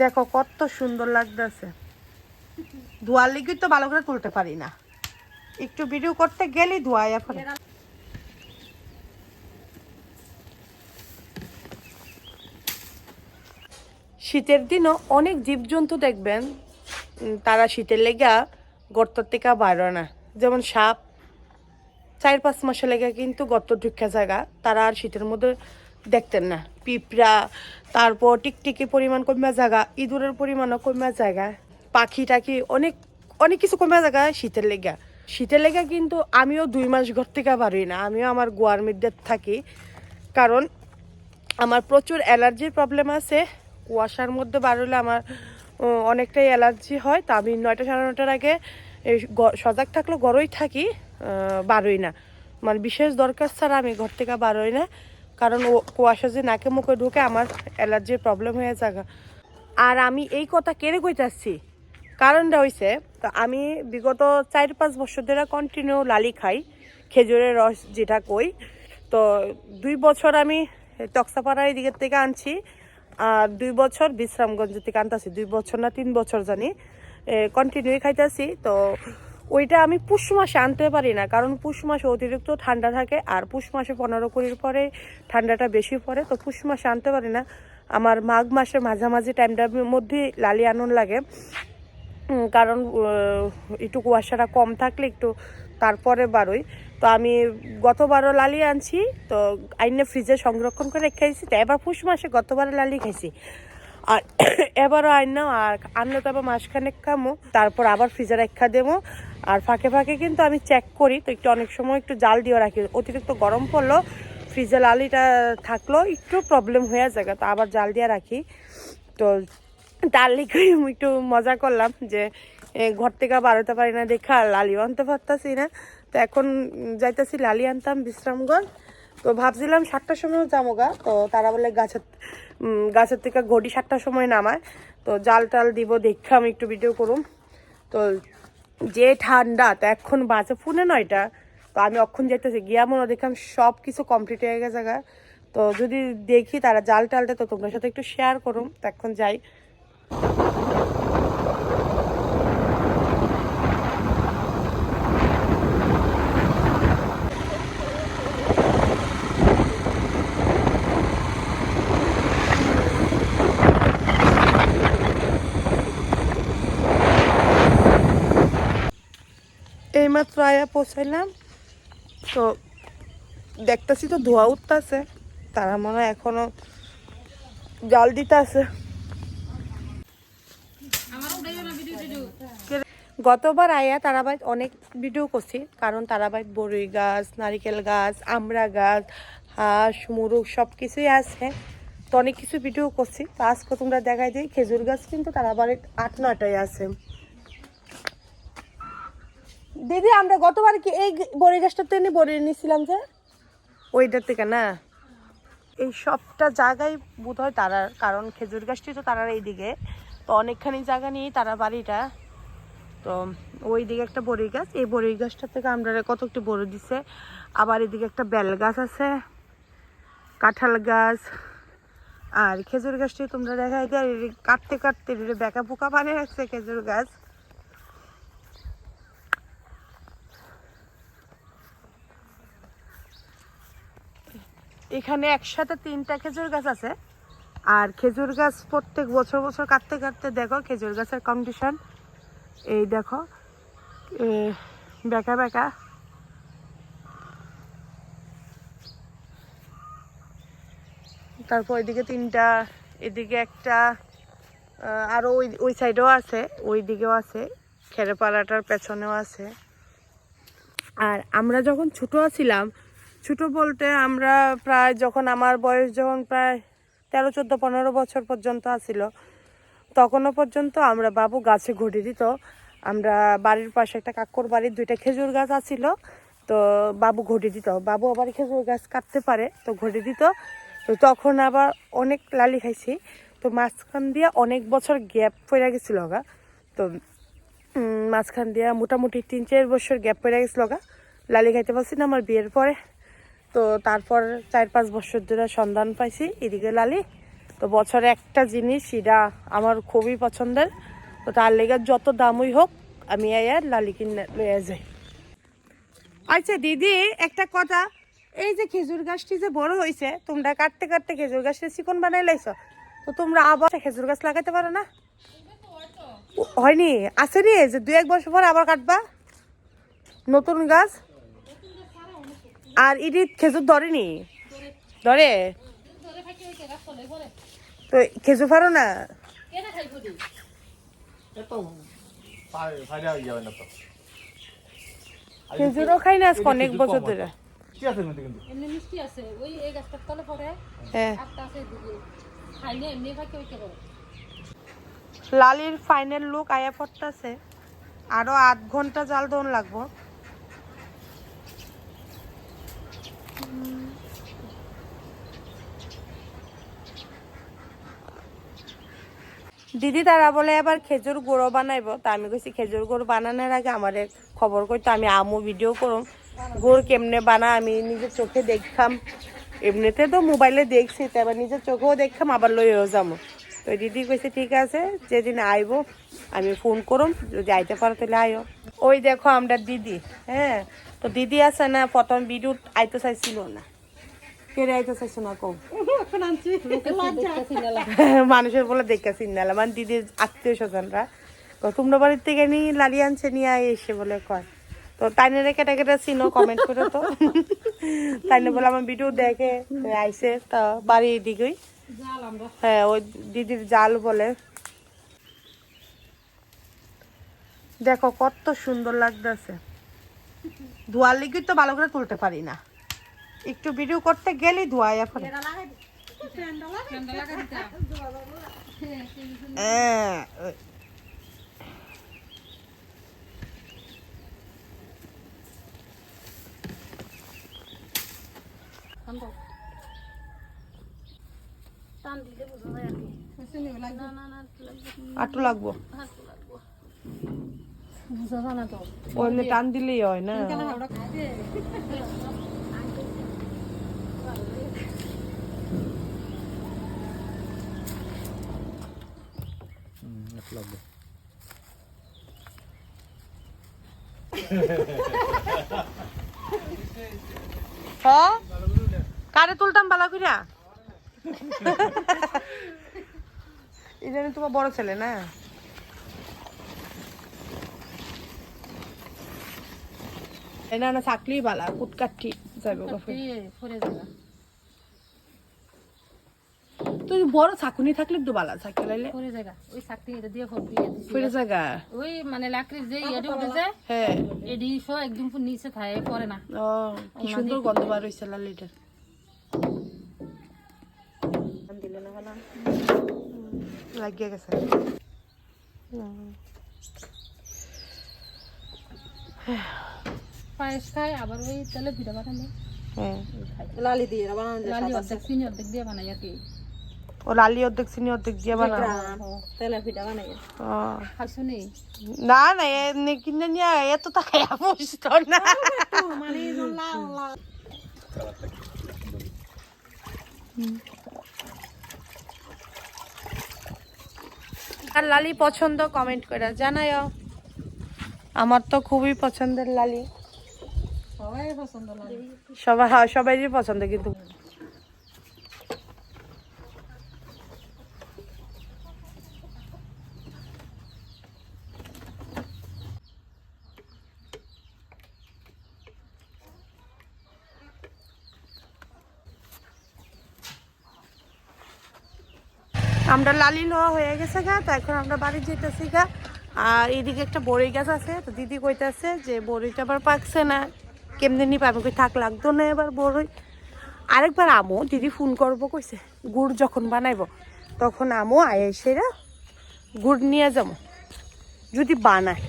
দেখো, কত সুন্দর লাগতেছে। ধোয়ার লিগে তো ভালো করে তুলতে পারি না। একটু ভিডিও করতে গেলেই ধোয়া, এখন। শীতের দিনও অনেক জীবজন্তু দেখবেন তারা শীতের লেগা গর্তর থেকে বাইর না। যেমন সাপ, চার পাঁচ মাসে লেগে কিন্তু গর্ত ঢুকা জায়গা, তারা আর শীতের মধ্যে দেখতেন না। পিঁপড়া, তারপর টিকটিকি পরিমাণ কমে জায়গা, ইঁদুরের পরিমাণও কমে জায়গা। পাখি টাখি অনেক অনেক কিছু কমে জায়গা শীতের লেগা। শীতের লেগা কিন্তু আমিও দুই মাস ঘর থেকে বাড়ি না, আমিও আমার গোয়ার মধ্যে থাকি। কারণ আমার প্রচুর অ্যালার্জির প্রবলেম আছে। কুয়াশার মধ্যে বাড়লে আমার অনেকটাই অ্যালার্জি হয়। তা আমি নয়টা সাড়ে নটার আগে সজাগ থাকলেও ঘরেই থাকি বারোই না। মানে বিশেষ দরকার ছাড়া আমি ঘর থেকে বারোই না। কারণ ও কুয়াশা যে নাকে মুখে ঢুকে আমার অ্যালার্জির প্রবলেম হয়ে যাবে আর আমি এই কথা কেড়ে কইতাছি কারণটা হইছে, তো আমি বিগত চার পাঁচ বছর ধরে কন্টিনিউ লালি খাই, খেজুরের রস যেটা কই। তো দুই বছর আমি টক্সাপাড়া এই দিকের থেকে আনছি, আর দুই বছর বিশ্রামগঞ্জ থেকে আনতেছি, দুই বছর না তিন বছর জানি কন্টিনিউ খাইতেছি। তো ওইটা আমি পুষ মাসে আনতে পারি না, কারণ পুষ মাসে অতিরিক্ত ঠান্ডা থাকে আর পুষ মাসে পনেরো কুড়ির পরে ঠান্ডাটা বেশি পড়ে, তো পুষ মাসে আনতে পারি না। আমার মাঘ মাসের মাঝামাঝি টাইমটার মধ্যে লালি আনন লাগে। কারণ একটু কুয়াশাটা কম থাকলে একটু তারপরে বারোই। তো আমি গতবারও লালি আনছি, তো আইনে ফ্রিজে সংরক্ষণ করে রেখে দিয়েছি তো এবার পুষ মাসে গতবারে লালি খাইছি। আর এবারও আইনা আর আনলে তো আবার মাসখানেক খামো, তারপর আবার ফ্রিজে রেখা দেবো। আর ফাঁকে ফাঁকে কিন্তু আমি চেক করি, তো একটু অনেক সময় একটু জাল দিয়ে রাখি। অতিরিক্ত গরম পড়ল ফ্রিজে লালিটা থাকল, একটু প্রবলেম হয়ে যায়, তো আবার জাল দিয়ে রাখি। তো তার লিখে একটু মজা করলাম যে ঘর থেকে বাড়াতে পারি না, দেখা, লালিও আনতে পারতাছি না। তো এখন যাইতাছি লালি আনতাম বিশ্রামগঞ্জ তো ভাবছিলাম সাতটার সময় যাব গা। তো তারা বলে গাছের গাছের থেকে ঘড়ি সাতটার সময় নামায়। তো জাল টাল দিব, দেখে আমি একটু ভিডিও করুম। তো যে ঠান্ডা, তো এখন বাজে ফুনে নয়টা। তো আমি অক্ষণ যেতেছি গিয়া মনে দেখলাম সব কিছু কমপ্লিট হয়ে গেছে গা। তো যদি দেখি তারা জাল টালটা, তো তোমার সাথে একটু শেয়ার করুম। তো এখন যাই। এইমাত্র আয়া পৌঁছাইলাম। তো দেখতেছি তো ধোয়া উঠতেছে, তারা মনে হয় এখনও জল দিতে আছে গতবার আয়া তারাবাইত অনেক ভিডিও করছি, কারণ তারাবাইত বড়ই গাছ, নারিকেল গাছ, আমড়া গাছ, হাঁস, মুরগ সব কিছুই আছে। তো অনেক কিছু ভিডিও করছি। তো আজকে তোমরা দেখাই দিই, খেজুর গাছ কিন্তু তারাবাড়ির আট নটায় আছে। দিদি, আমরা গতবার কি এই বড়ি গাছটা থেকে বড়ি নিয়েছিলাম যে? ওইটার থেকে না। এই সবটা জায়গায় বোধ হয় তারার কারণ খেজুর গাছটি তো তারার এইদিকে। তো অনেকখানি জায়গা নিয়ে তারা বাড়িটা। তো ওই দিকে একটা বড়ি গাছ, এই বড়ি গাছটা থেকে আমরা কত একটু বড় দিছে। আবার এদিকে একটা বেল গাছ আছে, কাঁঠাল গাছ। আর খেজুর গাছটি তোমরা দেখাই দেয় কাটতে কাটতে বেঁকা পোকা বানিয়ে রাখছে খেজুর গাছ। এখানে একসাথে তিনটা খেজুর গাছ আছে। আর খেজুর গাছ প্রত্যেক বছর বছর কাটতে কাটতে দেখো খেজুর গাছের কন্ডিশন এই দেখো বেঁকা বেঁকা। তারপর এদিকে তিনটা এদিকে একটা আহ, আরও ওই ওই সাইডেও আছে ওই দিকেও আছে খেরেপাড়াটার পেছনেও আছে। আর আমরা যখন ছোট ছিলাম ছোট বলতে আমরা প্রায় যখন আমার বয়স যখন প্রায় তেরো, চোদ্দ, পনেরো বছর পর্যন্ত আছিল, তখনও পর্যন্ত আমরা বাবু গাছে ঘটি দিত। আমরা বাড়ির পাশে একটা কাকুর বাড়ির দুইটা খেজুর গাছ আছিল, তো বাবু ঘটি দিত। বাবু আবার খেজুর গাছ কাটতে পারে, তো ঘটি দিত। তো তখন আবার অনেক লালি খাইছি। তো মাঝখান দিয়ে অনেক বছর গ্যাপ পড়ে গেছিল গা। তো মাঝখান দিয়ে মোটামুটি তিন, চার বছর গ্যাপ পড়ে গেছিল গা। লালি খাইতে পারছি না, আমার বিয়ের পরে। তো তারপর চার পাঁচ বছর ধরে সন্ধান পাইছি এদিকে লালি। তো বছরে একটা জিনিস সেটা আমার খুবই পছন্দের। তো তার লেগে যত দামই হোক, আমি আর লালি কিনে লইয়া যাই। আচ্ছা দিদি, একটা কথা। এই যে খেজুর গাছটি যে বড় হয়েছে তোমরা কাটতে কাটতে খেজুর গাছটা চিকন বানাই লাইছ। তো তোমরা আবার খেজুর গাছ লাগাইতে পারো না? হয়নি? আছে রে যে দু এক বছর পর আবার কাটবা? নতুন গাছ? আর ইডি খেজুর ধরেনি? ধরে? তো খেজুর পারো না? খেজুরও খাই না আজকে অনেক বছর ধরে। হ্যাঁ। লালির ফাইনাল লুক আয়া পড়তেছে। আরও আধ ঘণ্টা জাল দন লাগবো। দিদি তারা বলে এবার খেজুর গুঁড়ো বানাইব। তা আমি কইছি, খেজুর গুড় বানানোর আগে আমার খবর কইতো, আমি আমু ভিডিও করুম। গুড় কেমনে বানা, আমি নিজের চোখে দেখতাম। এমনিতে তো মোবাইলে দেখছি, তো এবার নিজের চোখেও দেখতাম, আবার লইও যাব। তো দিদি কইছে, ঠিক আছে, যেদিন আইব, আমি ফোন করুম। যদি আইতে পারো তাহলে আইও। ওই দেখো আমরা দিদি হ্যাঁ? তো দিদি আছে না প্রথম ভিডিও আইতে চাইছিল না। কেড়ে আইতে চাইছো না কম মানুষের বলে দেখে চিন্নালা মানে দিদির আত্মীয় স্বজনরা। তোমরা বাড়ির থেকে নি লালি আনছে নিয়ে এসে বলে কয়। তো তাইনের কেটে কেটে চিনো কমেন্ট করে তো। তাইনে বলে আমার ভিডিও দেখে আইসে তা বাড়ি এদিকেই। হ্যাঁ ওই দিদির জাল বলে। দেখো কত সুন্দর লাগতেছে। ধোয়ার লিগে তো ভালো করে তুলতে পারি না। একটু ভিডিও করতে গেলেই ধোয়া এখন। হ্যাঁ, আটু লাগবো। তো ওইলে টান দিলেই হয় না। লাগবে হ্যাঁ কারে তুলতাম ভালো করিয়া এটা তোমার বড় ছেলে না? না না চাকলি বালা কুটকাঠি যাবে পরে তুই বড় চাকুনি থাকলে তো বালা চাকরি লাইলে। পরে জায়গা ওই চাকরি এটা দিয়ে ফোন দিয়ে ফিরে জায়গা ওই মানে লাকড়ির যে ইয়েটা উঠে যায় হ্যাঁ। এডি সো একদম পুরো নিচে থাকে পরে না। ও কি সুন্দর গন্ধ বার হইছে লালিটার দিলে না বলা লাগিয়ে গেছে। পায়েস খায় আবার ওই তেলে পিঠা বানালে হ্যাঁ। লালি দিয়ে বানানো লালি অর্ধেক চিনি অর্ধেক দিয়ে বানাই আর কি। ও লালি অর্ধেক চিনি অর্ধেক দিয়ে বানা তেলে পিঠা বানাই। ও। খাইছো নি? না না এমনি কিনে নিয়ে এত টাকা বুঝতো না। আর লালি পছন্দ কমেন্ট করে জানাও আমার তো খুবই পছন্দের লালি। সবাই হ্যাঁ সবাইরই পছন্দ কিন্তু। আমরা লালি নেওয়া হয়ে গেছে গা, তো এখন আমরা বাড়ি যেতেছি গা। আর এদিকে একটা বড়ই গাছ আছে, তো দিদি কইতাছে যে বড়ইটা আবার পাকছে না। কেমনি নি পাবে কই, থাক, লাগতো না এবার বড়ই আরেকবার আমো, দিদি ফোন করব, কইছে, গুড় যখন বানাইব, তখন আমো, আয় সেরা গুড় নিয়ে যাব। যদি বানায়।